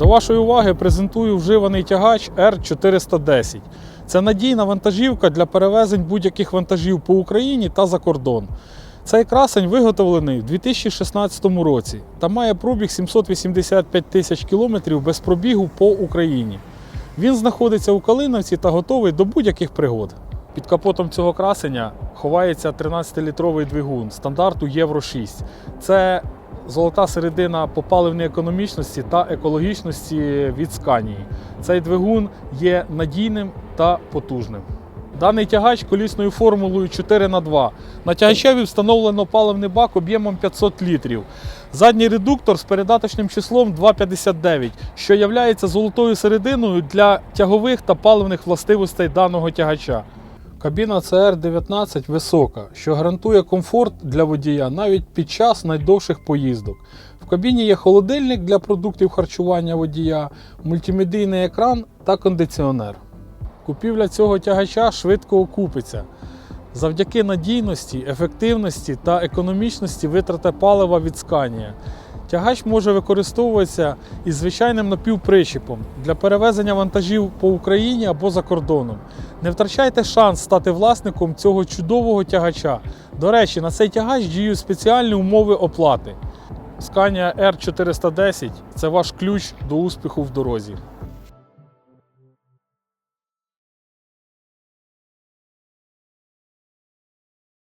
До вашої уваги презентую вживаний тягач R410. Це надійна вантажівка для перевезень будь-яких вантажів по Україні та за кордон. Цей красень виготовлений у 2016 році та має пробіг 785 тисяч кілометрів без пробігу по Україні. Він знаходиться у Калиновці та готовий до будь-яких пригод. Під капотом цього красення ховається 13-літровий двигун стандарту Євро 6. Це золота середина по паливній економічності та екологічності від Сканії. Цей двигун є надійним та потужним. Даний тягач колісною формулою 4х2. На тягачеві встановлено паливний бак об'ємом 500 літрів. Задній редуктор з передаточним числом 2,59, що є золотою серединою для тягових та паливних властивостей даного тягача. Кабіна CR19 висока, що гарантує комфорт для водія навіть під час найдовших поїздок. В кабіні є холодильник для продуктів харчування водія, мультимедійний екран та кондиціонер. Купівля цього тягача швидко окупиться. Завдяки надійності, ефективності та економічності витрати палива від Scania. Тягач може використовуватися із звичайним напівпричіпом для перевезення вантажів по Україні або за кордоном. Не втрачайте шанс стати власником цього чудового тягача. До речі, на цей тягач діють спеціальні умови оплати. Scania R410 це ваш ключ до успіху в дорозі.